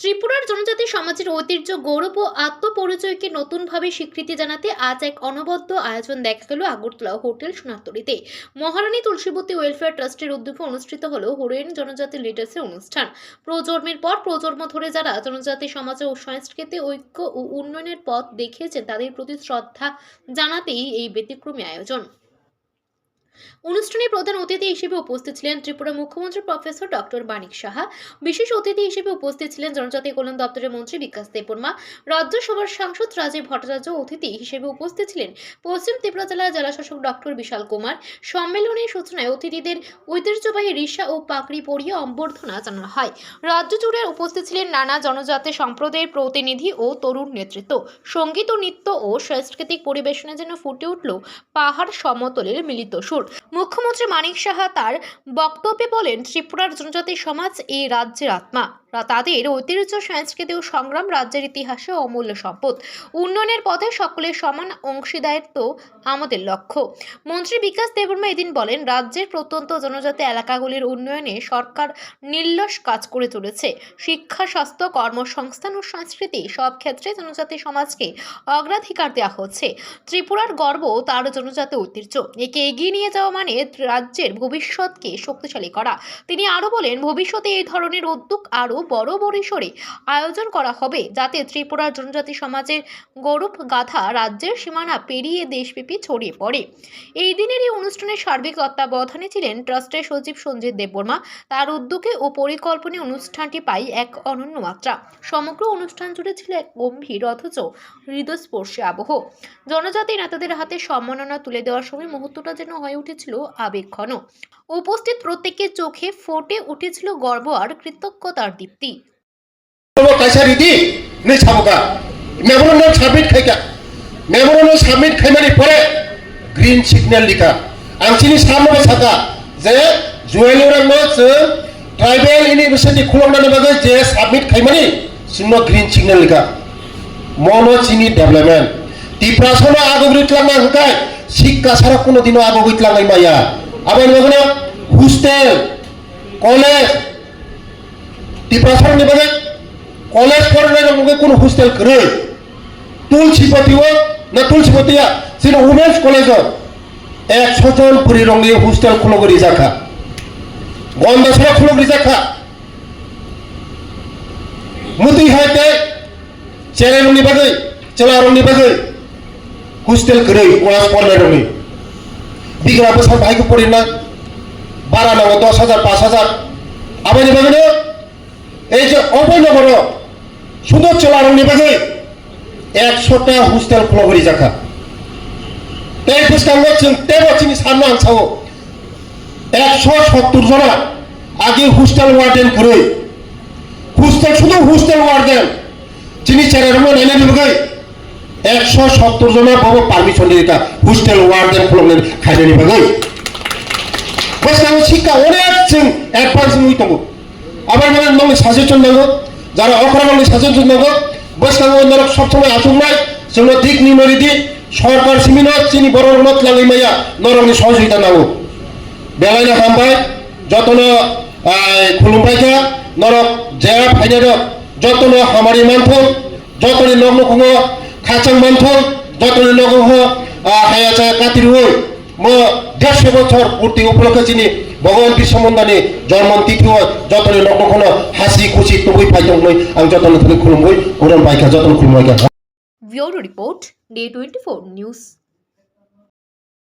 ত্রিপুরার জনজাতি সমাজের ঐতিহ্য, গৌরব ও আত্মপরিচয়কে নতুনভাবে স্বীকৃতি জানাতে আজ এক অনবদ্য আয়োজন দেখা গেল আগরতলা হোটেল সোনারতরীতে মহারানী তুলসীবতী ওয়েলফেয়ার ট্রাস্টের উদ্যোগে অনুষ্ঠিত হল হরিণ জনজাতি লিডার্সের অনুষ্ঠান। প্রজন্মের পর প্রজন্ম ধরে যারা জনজাতি সমাজে ও সংস্কৃতি, ঐক্য ও উন্নয়নের পথ দেখিয়েছেন, তাদের প্রতি শ্রদ্ধা জানাতেই এই ব্যতিক্রমী আয়োজন। অনুষ্ঠানে প্রধান অতিথি হিসেবে উপস্থিত ছিলেন ত্রিপুরা মুখ্যমন্ত্রী প্রফেসর ডক্টর মানিক সাহা। বিশেষ অতিথি হিসেবে উপস্থিত ছিলেন জনজাতি কল্যাণ দপ্তরের মন্ত্রী বিকাশ দেববর্মা। রাজ্যসভার সাংসদ রাজীব ভট্টাচার্য অতিথি হিসেবে উপস্থিত ছিলেন পশ্চিম ত্রিপুরা জেলার জেলাশাসক ডক্টর বিশাল কুমার। সম্মেলনের সূচনায় অতিথিদের ঐতিহ্যবাহী রিসা ও পাকড়ি পরিয়ে অভ্যর্থনা জানানো হয়। রাজ্য জুড়ে উপস্থিত ছিলেন নানা জনজাতি সম্প্রদায়ের প্রতিনিধি ও তরুণ নেতৃত্ব। সংগীত ও নৃত্য ও সাংস্কৃতিক পরিবেশনা যেন ফুটে উঠল পাহাড় সমতলের মিলিত সুর। মুখ্যমন্ত্রী মানিক সাহা তার বক্তব্যে বলেন ত্রিপুরার জনজাতি সমাজ এই রাজ্যের আত্মা। তাদের ঐতিহ্য সংস্কৃতি ও সংগ্রাম রাজ্যের ইতিহাসে অমূল্য সম্পদ। উন্নয়নের পথে সকলের সমান অংশীদারিত্ব আমাদের লক্ষ্য। মন্ত্রী বিকাশ দেববর্মা এদিন বলেন, রাজ্যের প্রত্যন্ত জনজাতি এলাকাগুলির উন্নয়নে সরকার নির্লস কাজ করে চলেছে শিক্ষা, স্বাস্থ্য, কর্মসংস্থান ও সংস্কৃতি সব ক্ষেত্রে জনজাতি সমাজকে অগ্রাধিকার দেওয়া হচ্ছে। ত্রিপুরার গর্ব, তার জনজাতি ঐতিহ্য। একে এগিয়ে নিয়ে যাওয়া মানে রাজ্যের ভবিষ্যৎকে শক্তিশালী করা। তিনি আরও বলেন, ভবিষ্যতে এই ধরনের উদ্যোগ আরও বড় পরিসরে আয়োজন করা হবে যাতে ত্রিপুরার জনজাতি সমাজের গৌরব গাথা রাজ্যের সীমানা পেরিয়ে দেশব্যাপী ছড়িয়ে পড়ে। এই দিনের এই অনুষ্ঠানের সার্বিক তত্ত্বাবধানে ছিলেন ট্রাস্টের সচিব সঞ্জিত দেববর্মা। তার উদ্যোগে ও পরিকল্পনায় অনুষ্ঠানটি পাই এক অনন্য মাত্রা। সমগ্র অনুষ্ঠান জুড়ে ছিল এক গম্ভীর অথচ হৃদয়স্পর্শী আবহ। জনজাতি নেতাদের হাতে সম্মাননা তুলে দেওয়ার সময় মুহূর্তটা যেন হয়ে উঠেছিল আবেগঘন উপস্থিত প্রত্যেকের চোখে ফোটে উঠেছিল গর্ব আর কৃতজ্ঞতার দীপ্তি ভিত্তি কাইসা রিদি নে ছাবকা মেমোরান সাবমিট খাইকা মেমোরান সাবমিট খাইমানি পরে গ্রিন সিগন্যাল লিখা आंसिनि साननो साका जे जुवेलि रांनो जों ट्राइबेल इउनिभार्सिटि खुलुमनानै बागै जे साबमिट खायमानि जोंनो ग्रिन सिगनेल लिखा मनो चिनि डेभेलपमेन्ट डिप्रेसनो आगोग्रितलांना होखाय शिक्षा सारा कुनु दिनो आगोग्रितलांनाय माया आबाय नोगोना हस्टेल कलेज પ્રસારણ બધે કોલેજ કોરોના મુગે કોણ હોસ્ટેલ કરે તુલસીપતિ હોય ને તુલસીપતિ સિને ઉમેશ કોલેજ একশো জন পরিরঙ্গে হোস্টেল খুলগরি জাখা গন্দাসরা খুলগরি জাখা মুতি হাইতে চেরে রঙনি বাজে চেলা রঙনি বাজে হোস্টেল করে ওরা পড়লে রঙনি বিগ্রা বছর ভাইকে পড়ি না। বাড়ানো দশ হাজার, পাঁচ হাজার। আবার বাজে এই যে অবৈনগর শুধু চলার নিবাগে একশোটা হোস্টেল খুলগরি জাখা এই পুস্তাঙ্গ তেরো চিনি সামনে আনসাও একশো সত্তর জনা আগে হোস্টেল ওয়ার্ডেন করে। হোস্টেল শুধু হোস্টেল ওয়ার্ডেন চিনি চেরার মন এনে দিবগে একশো সত্তর জনা বাবু পারমিশন দিতা হোস্টেল ওয়ার্ডেন খুলগেন খাইনে নিবাগে বসে শিক্ষা অনেক চিন অ্যাডভান্স হইতাম আবার নঙ্গে সাজেশন নাগো যারা নঙ্গে সাজেশন নাগো বৈষ্ণব সবসময় আসুক নাই সেগুলো দিক নিমরি দি সরকার সিমিন চিনি বড় মত লাগে মাইয়া নরকনি সহযোগিতা নাগো বেলাইনা হামবাই যতন খুলুমবাইকা নরক জেয়া ফাইনার, যতন, হামারি মানথ যতনি নগ্ন খুঙ খাচাং মানথ যতনি নগ্ন হ হায়া চায়া কাতির হই। মো, দেড়শো বছর পূর্তি উপলক্ষে চিনি ভগবান বিশ্বমন্দানি জন্ম তিথি যতনি নগ্ন খুন হাসি খুশি তবুই পাইতাম নই আমি যতন খুলুম বই ওরম পাইকা, যতন খুলুমাইকা bureau report, day twenty four, news.